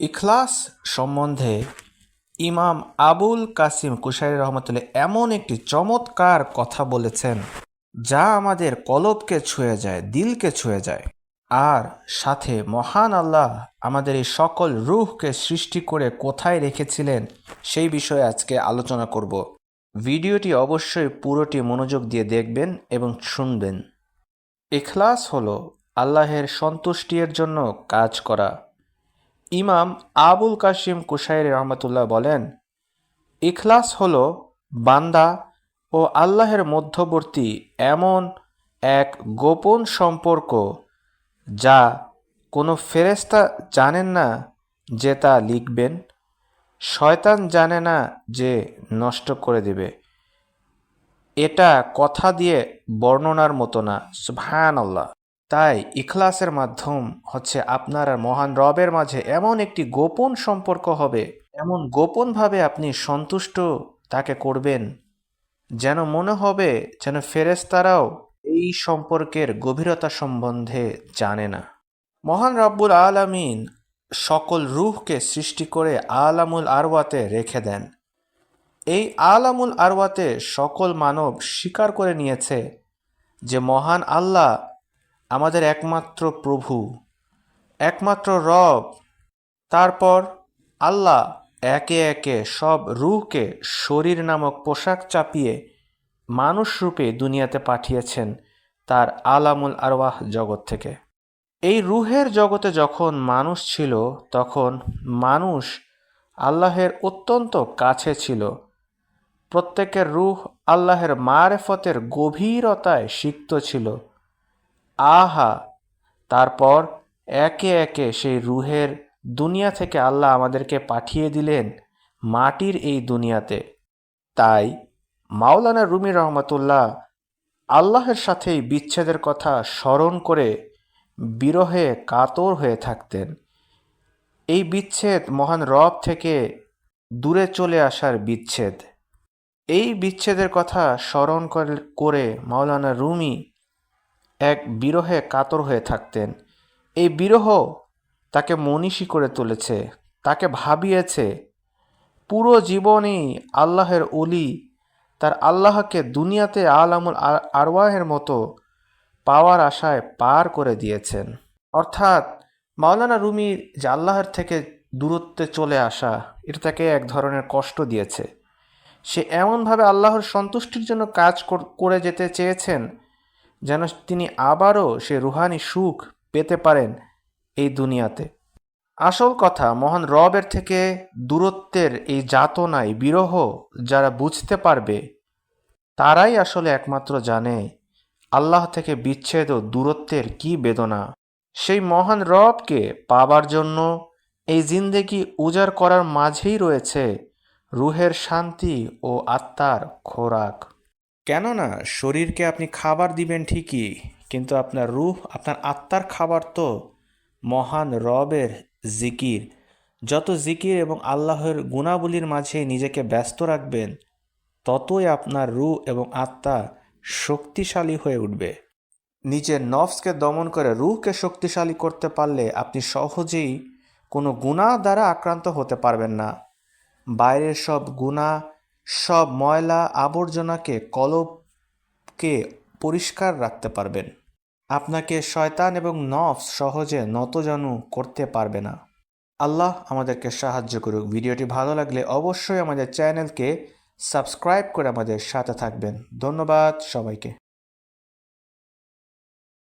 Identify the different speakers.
Speaker 1: ইখলাস সম্বন্ধে ইমাম আবুল কাসিম কুশারি রহমতুল্লাহ এমন একটি চমৎকার কথা বলেছেন, যা আমাদের কলবকে ছুঁয়ে যায়, দিলকে ছুঁয়ে যায়, আর সাথে মহান আল্লাহ আমাদের এই সকল রুহকে সৃষ্টি করে কোথায় রেখেছিলেন সেই বিষয়ে আজকে আলোচনা করব। ভিডিওটি অবশ্যই পুরোটি মনোযোগ দিয়ে দেখবেন এবং শুনবেন। এখলাস হলো আল্লাহের সন্তুষ্টির জন্য কাজ করা। ইমাম আবুল কাশিম কুশাইর রহমতুল্লাহ বলেন, ইখলাস হল বান্দা ও আল্লাহের মধ্যবর্তী এমন এক গোপন সম্পর্ক যা কোনো ফেরেস্তা জানেন না যে তা লিখবেন। শয়তান জানে না যে নষ্ট করে দেবে। এটা কথা দিয়ে বর্ণনার মতো না। সুবহান আল্লাহ তাই ইখলাসের মাধ্যম হচ্ছে আপনার আর মহান রবের মাঝে এমন একটি গোপন সম্পর্ক হবে, এমন গোপনভাবে আপনি সন্তুষ্ট তাকে করবেন, যেন মনে হবে যেন ফেরেস্তারাও এই সম্পর্কের গভীরতা সম্বন্ধে জানে না। মহান রব্বুল আলামিন সকল রুহকে সৃষ্টি করে আলামুল আরওয়াতে রেখে দেন। এই আলামুল আরওয়াতে সকল মানব স্বীকার করে নিয়েছে যে মহান আল্লাহ আমাদের একমাত্র প্রভু, একমাত্র রব, তারপর আল্লাহ একে একে সব রুহকে শরীর নামক পোশাক চাপিয়ে মানুষ রূপে দুনিয়াতে পাঠিয়েছেন তার আলামুল আরওয়াহ জগৎ থেকে। এই রুহের জগতে যখন মানুষ ছিল, তখন মানুষ আল্লাহের অত্যন্ত কাছে ছিল। প্রত্যেকের রুহ আল্লাহের মারেফতের গভীরতায় সিক্ত ছিল। আহা, তারপর একে একে সেই রুহের দুনিয়া থেকে আল্লাহ আমাদেরকে পাঠিয়ে দিলেন মাটির এই দুনিয়াতে। তাই মাওলানা রুমি রহমতুল্লাহ আল্লাহের সাথে এই বিচ্ছেদের কথা স্মরণ করে বিরহে কাতর হয়ে থাকতেন। এই বিচ্ছেদ মহান রব থেকে দূরে চলে আসার বিচ্ছেদ। এই বিচ্ছেদের কথা স্মরণ করে মাওলানা রুমি এক বিরহে কাতর হয়ে থাকতেন। এই বিরহ তাকে মনীষী করে তুলেছে, তাকে ভাবিয়েছে, পুরো জীবনেই আল্লাহের অলি তার আল্লাহকে দুনিয়াতে আলামুল আর- আরওয়াহের মতো পাওয়ার আশায় পার করে দিয়েছেন। অর্থাৎ মাওলানা রুমি যে আল্লাহর থেকে দূরত্বে চলে আসা, এটা তাকে এক ধরনের কষ্ট দিয়েছে। সে এমনভাবে আল্লাহর সন্তুষ্টির জন্য কাজ করে যেতে চেয়েছেন যেন তিনি আবারও সে রুহানি সুখ পেতে পারেন এই দুনিয়াতে। আসল কথা, মহান রবের থেকে দূরত্বের এই যাতনায় বিরহ যারা বুঝতে পারবে, তারাই আসলে একমাত্র জানে আল্লাহ থেকে বিচ্ছেদ ও দূরত্বের কি বেদনা। সেই মহান রবকে পাবার জন্য এই জিন্দেগি উজাড় করার মাঝেই রয়েছে রুহের শান্তি ও আত্মার খোরাক। কেননা শরীরকে আপনি খাবার দিবেন ঠিকই, কিন্তু আপনার রূহ, আপনার আত্মার খাবার তো মহান রবের জিকির। যত জিকির এবং আল্লাহর গুণাবলীর মাঝে নিজেকে ব্যস্ত রাখবেন, ততই আপনার রু এবং আত্মা শক্তিশালী হয়ে উঠবে। নিজের নফসকে দমন করে রুহকে শক্তিশালী করতে পারলে আপনি সহজেই কোনো গুণা দ্বারা আক্রান্ত হতে পারবেন না। বাইরের সব গুণা সব ময়লা আবর্জনাকে কলবকে পরিষ্কার রাখতে পারবেন। আপনাকে শয়তান এবং নফস সহজে নতজানু করতে পারবে না। আল্লাহ আমাদেরকে সাহায্য করুক। ভিডিওটি ভালো লাগলে অবশ্যই আমাদের চ্যানেলকে সাবস্ক্রাইব করে আমাদের সাথে থাকবেন। ধন্যবাদ সবাইকে।